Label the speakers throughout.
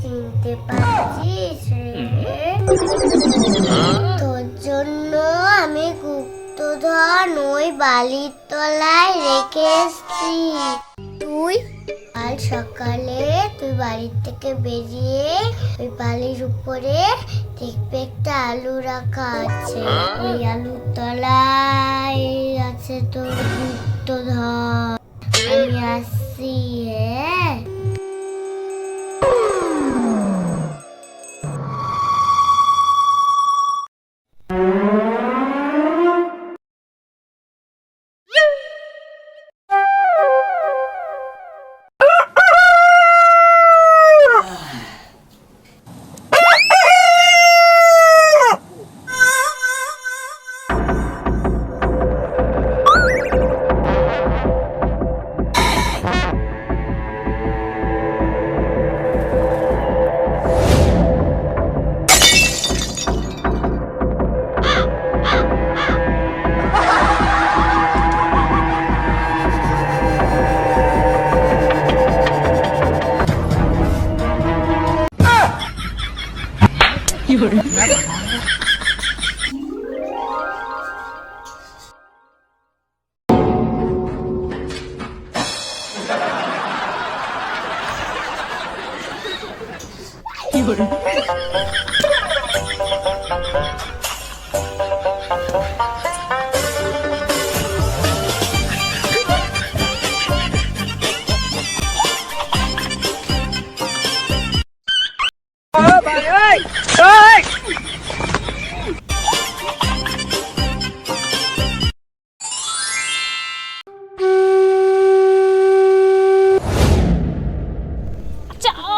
Speaker 1: চিনতে পারছিস তোর জন্য আমি গুপ্তধন ওই বালির তলায় রেখে এসছি। তুই? কাল সকালে তুই বাড়ির থেকে বেরিয়ে ওই বালির উপরে দেখবে একটা আলু রাখা আছে। ওই আলুর তলায় আছে তোর গুপ্তধন। আমি আসছি হ্যাঁ? Chào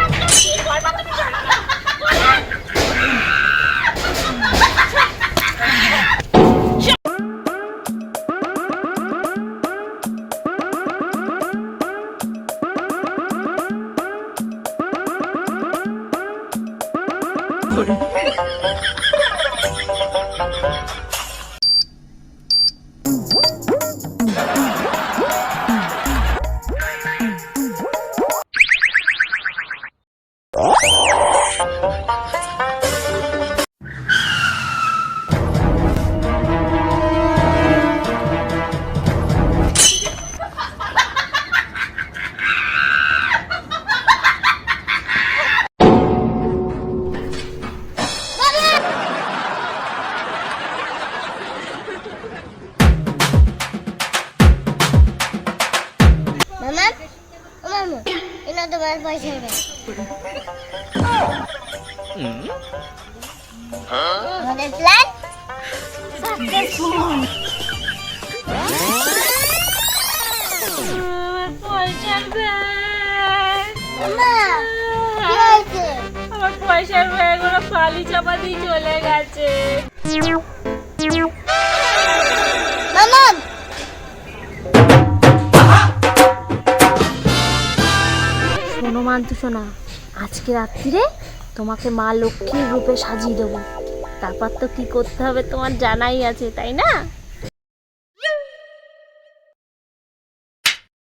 Speaker 1: মামা তোমার পয়সা আমাদের প্ল্যান সাকসেসফুল
Speaker 2: পয়সার ব্যাগ।
Speaker 1: মামা
Speaker 2: আমার পয়সার ব্যাগ ওরা পালি চাপা দিয়ে চলে গেছে।
Speaker 1: মামা
Speaker 2: মান্তু শোনা। আজকে রাত্রিরে তোমাকে মা লক্ষ্মীর রূপে সাজিয়ে দেবো। তারপর তো কী করতে হবে তোমার জানাই আছে, তাই না?